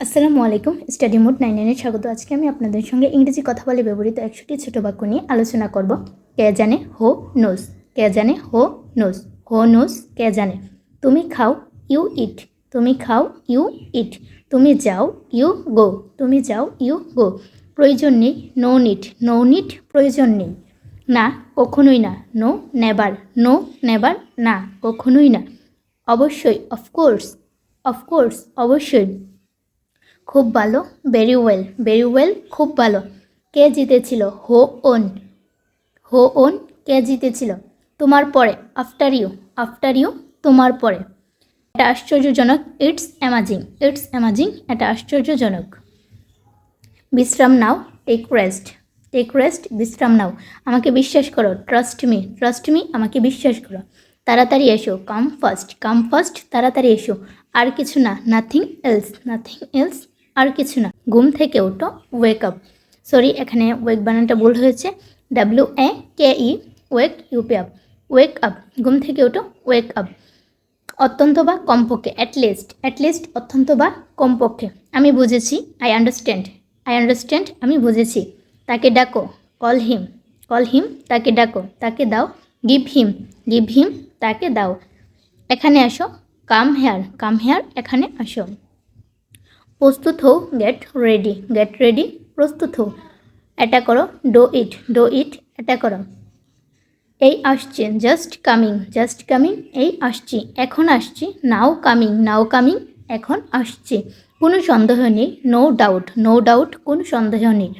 আসসালামু আলাইকুম, study mode nine নাইনের স্বাগত। আজকে আমি আপনাদের সঙ্গে ইংরেজি কথা বলে ব্যবহৃত একশোটি ছোট বাক্য নিয়ে আলোচনা করব। কে জানে? হো নোস। কে জানে? হো নোস। হো নোস, কে জানে? তুমি খাও, ইউ ইট। তুমি খাও, ইউ ইট। তুমি যাও, ইউ গো। তুমি যাও, ইউ গো। প্রয়োজন নেই, নো নিট। নো নিট, প্রয়োজন নেই। না, কখনোই না। নো, নেবার। নো, নেবার, না, কখনোই না। অবশ্যই অফকোর্স অফকোর্স অবশ্যই। খুব ভালো ভেরি ওয়েল ভেরি ওয়েল খুব ভালো। কে জিতেছিল? হো ওন। হো ওন কে জিতেছিল? তোমার পরে আফটার ইউ আফটার ইউ তোমার পরে। এটা আশ্চর্যজনক ইটস অ্যামাজিং ইটস অ্যামাজিং এটা আশ্চর্যজনক। বিশ্রাম নাও টেক রেস্ট টেক রেস্ট বিশ্রাম নাও। আমাকে বিশ্বাস করো ট্রাস্ট মি ট্রাস্ট মি আমাকে বিশ্বাস করো। তাড়াতাড়ি এসো কাম ফার্স্ট কাম ফার্স্ট তাড়াতাড়ি এসো। আর কিছু না নাথিং এলস নাথিং এলস আর কিছু না। ঘুম থেকে ওঠো ওয়েক আপ সরি এখানে ওয়েক বানানটা ভুল হয়েছে। W A K E wake U P up wake up ঘুম থেকে ওঠো ওয়েক আপ অত্যন্ত বা কমপক্ষে অ্যাটলিস্ট অ্যাটলিস্ট অত্যন্ত বা কমপক্ষে। আমি বুঝেছি আই আন্ডারস্ট্যান্ড আই আন্ডারস্ট্যান্ড আমি বুঝেছি। তাকে ডাকো কল হিম কল হিম তাকে ডাকো, তাকে দাও গিভ হিম গিভ হিম তাকে দাও। এখানে আসো কাম হেয়ার কাম হেয়ার এখানে আসো। প্রস্তুত হও গেট রেডি গেট রেডি প্রস্তুত হও। এটা করো ডো ইট ডো ইট এটা করো। এই আসছে জাস্ট কামিং জাস্ট কামিং এই আসছি, এখন আসছি নাও কামিং নাও কামিং এখন আসছি। কোনো সন্দেহ নেই নো ডাউট নো ডাউট কোনো সন্দেহ নেই।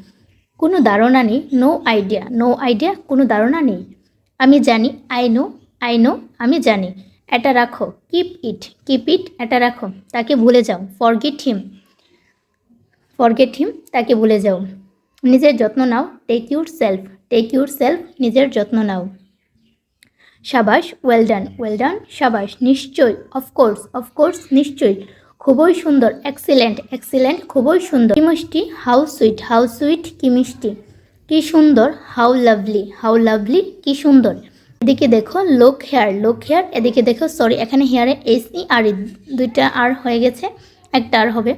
কোনো ধারণা নেই নো আইডিয়া নো আইডিয়া কোনো ধারণা নেই। আমি জানি আই নো আই নো আমি জানি। এটা রাখো কিপ ইট কিপ ইট এটা রাখো। তাকে ভুলে যাও ফরগেট হিম ফরগেট হিম তাকে ভুলে যাও। নিজের যত্ন নাও take yourself take yourself নিজের যত্ন নাও। সাবাস ওয়েল ডান ওয়েল ডান সাবাস, নিশ্চয় অফকোর্স অফকোর্স নিশ্চয়ই খুবই সুন্দর এক্সিলেন্ট এক্সিলেন্ট খুবই সুন্দর। কি মিষ্টি? হাউ সুইট হাউ সুইট কি মিষ্টি। কি সুন্দর হাউ লাভলি হাউ লাভলি কি সুন্দর। এদিকে দেখো লোক হেয়ার লোক হেয়ার এদিকে দেখো সরি এখানে হেয়ারে এস আর দুইটা আর হয়ে গেছে, একটা আর হবে।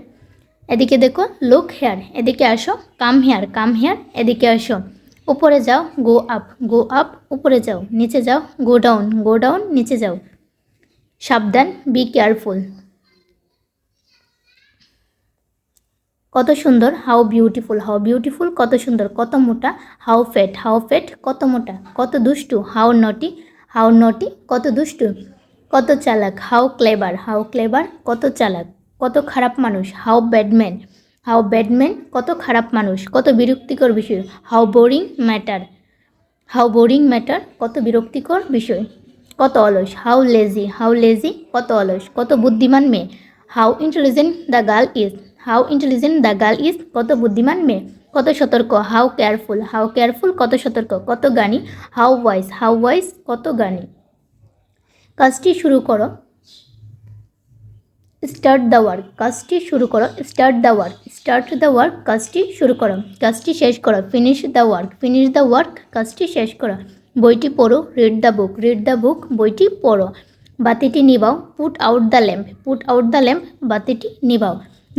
এদিকে দেখো লুক হেয়ার এদিকে আসো কাম হেয়ার কাম হেয়ার এদিকে আসো। উপরে যাও গো আপ গো আপ উপরে যাও, নিচে যাও গো ডাউন গো ডাউন নিচে যাও। সাবধান বি কেয়ারফুল কত সুন্দর হাউ বিউটিফুল হাউ বিউটিফুল কত সুন্দর, কত মোটা হাউ ফেট হাউ ফেট কত মোটা, কত দুষ্টু হাউ নটি হাউ নটি কত দুষ্টু, কত চালাক হাউ ক্লেবার হাউ ক্লেবার কত চালাক। কত খারাপ মানুষ হাউ ব্যাডম্যান হাউ ব্যাডম্যান কত খারাপ মানুষ, কত বিরক্তিকর বিষয় how boring matter how boring matter কত বিরক্তিকর বিষয়, কত অলস হাউ লেজি হাউ লেজি কত অলস, কত বুদ্ধিমান মেয়ে how intelligent the girl is how intelligent the girl is কত বুদ্ধিমান মেয়ে, কত সতর্ক হাউ কেয়ারফুল হাউ কেয়ারফুল কত সতর্ক, কত গানি হাউ ওয়াইস হাউ ওয়াইস কত গানি। কাজটি শুরু করো। স্টার্ট দ্য ওয়ার্ক কাজটি শুরু করো start the work start the work কাজটি শুরু করো, কাজটি শেষ করো finish the work finish the work কাজটি শেষ করো। বইটি পড়ো read the book read the book বইটি পড়ো। বাতিটি নিবাও put out the lamp put out the lamp বাতিটি নিবাও।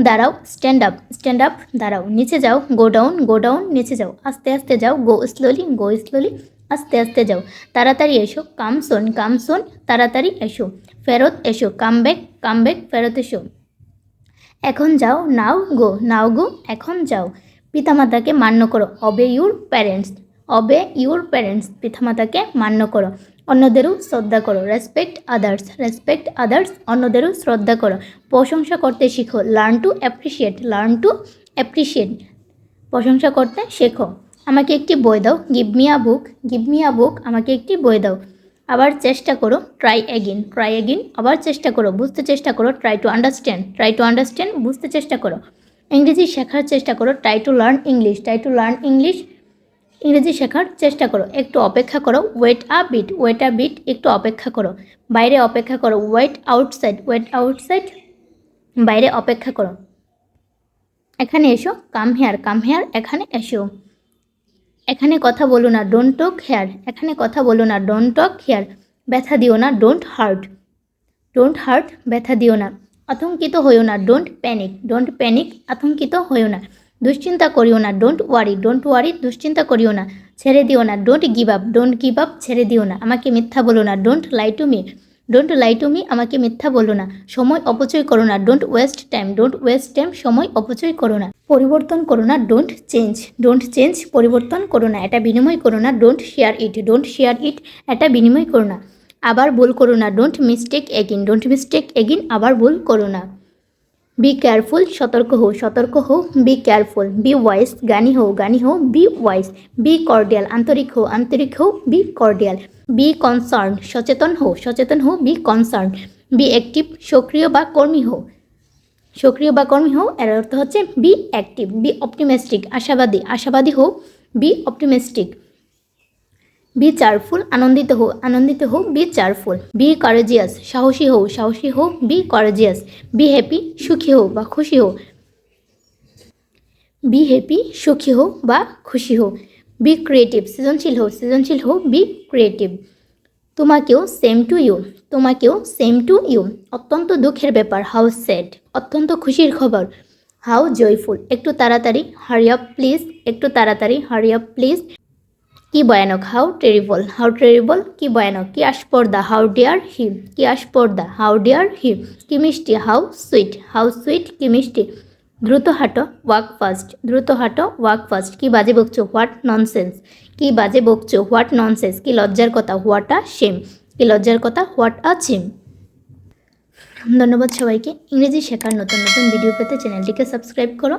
দাঁড়াও স্ট্যান্ড আপ স্ট্যান্ড আপ দাঁড়াও। নিচে যাও গো ডাউন গো ডাউন নিচে যাও। আস্তে আস্তে যাও গো স্লোলি গো স্লোলি আস্তে আস্তে যাও। তাড়াতাড়ি এসো। কাম শোন কাম শোন, তাড়াতাড়ি এসো। ফেরত এসো। কাম ব্যাক কাম ব্যাক, ফেরত এসো। এখন যাও। নাও গো নাও গো, এখন যাও। পিতামাতাকে মান্য করো। Obey your parents, obey your parents, পিতামাতাকে মান্য করো। অন্যদেরও শ্রদ্ধা করো। রেসপেক্ট আদার্স রেসপেক্ট আদার্স, অন্যদেরও শ্রদ্ধা করো। প্রশংসা করতে শিখো। Learn to appreciate, learn to appreciate. প্রশংসা করতে শেখো। আমাকে একটি বই দাও। Give me a book give me a book আমাকে একটি বই দাও। আবার চেষ্টা করো ট্রাই অ্যাগিন ট্রাই অ্যাগিন আবার চেষ্টা করো, বুঝতে চেষ্টা করো try to understand try to understand বুঝতে চেষ্টা করো। ইংরেজি শেখার চেষ্টা করো try to learn English try to learn English ইংরেজি শেখার চেষ্টা করো। একটু অপেক্ষা করো wait a bit wait a bit একটু অপেক্ষা করো। বাইরে অপেক্ষা করো ওয়েট আউটসাইড ওয়েট আউটসাইড বাইরে অপেক্ষা করো। এখানে এসো কাম হেয়ার কাম হেয়ার এখানে এসো। এখানে কথা বলো না ডোন্ট টক হেয়ার এখানে কথা বলো না ডোন্ট টক হেয়ার ব্যথা দিও না ডোন্ট হার্ট ডোন্ট হার্ট ব্যথা দিও না। আতঙ্কিত হইও না ডোন্ট প্যানিক ডোন্ট প্যানিক আতঙ্কিত হইও না। দুশ্চিন্তা করিও না ডোন্ট ওয়ারি ডোন্ট ওয়ারি দুশ্চিন্তা করিও না। ছেড়ে দিও না don't give up don't give up ছেড়ে দিও না। আমাকে মিথ্যা বলো না don't lie to me don't lie to me আমাকে মিথ্যা বলো না। সময় অপচয় করো না। Don't waste time don't waste time সময় অপচয় করো না। পরিবর্তন করো না। ডোন্ট চেঞ্জ ডোন্ট চেঞ্জ পরিবর্তন করো না। এটা বিনিময় করো না। Don't share it don't share it এটা বিনিময় করো না। আবার ভুল করো না। Don't mistake again don't mistake again আবার ভুল করো না। বি কেয়ারফুল সতর্ক হও সতর্ক হও বি কেয়ারফুল বি ওয়াইস জ্ঞানী হও জ্ঞানী হও বি ওয়াইস বি কর্ডিয়াল আন্তরিক হও আন্তরিক হও বি কর্ডিয়াল বি কনসার্ন সচেতন হও সচেতন হও বি কনসার্ন বি অ্যাক্টিভ সক্রিয় বা কর্মী হও। সক্রিয় বা কর্মী হও, এর অর্থ হচ্ছে বি অ্যাক্টিভ বি অপটিমিস্টিক আশাবাদী আশাবাদী হও বি অপটিমিস্টিক বি চারফুল, আনন্দিত হো আনন্দিত হো বি চারফুল। বি কারেজিয়াস সাহসী হও সাহসী হও, বি কারেজিয়াস বি হ্যাপি সুখী হও বা খুশি হও। বি হ্যাপি সুখী হও বা খুশি হও। বি ক্রিয়েটিভ সৃজনশীল হও সৃজনশীল হও, বি ক্রিয়েটিভ তোমাকেও সেম টু ইউ তোমাকেও সেম টু ইউ অত্যন্ত দুঃখের ব্যাপার হাউ স্যাড অত্যন্ত খুশির খবর। হাউ জয়ফুল একটু তাড়াতাড়ি হারি আপ প্লিজ একটু তাড়াতাড়ি হারি আপ প্লিজ কি ভয়ানক? হাউ টেরিবল হাউ টেরিবল কি ভয়ানক? কি আস্পর্দা হাউ ডিয়ার হি কি আস্পর্দা হাউ ডিয়ার হি কি মিষ্টি? হাউ সুইট হাউ সুইট কি মিষ্টি? দ্রুত হাঁটো ওয়াক ফাস্ট দ্রুত হাঁটো ওয়াক ফাস্ট কি বাজে বকছো? হোয়াট ননসেন্স কি বাজে বকছো? হোয়াট ননসেন্স কি লজ্জার কথা? হোয়াট আ শেম কি লজ্জার কথা? হোয়াট আ শেম ধন্যবাদ সবাইকে। ইংরেজি শেখার নতুন নতুন ভিডিও পেতে চ্যানেলটিকে সাবস্ক্রাইব করো।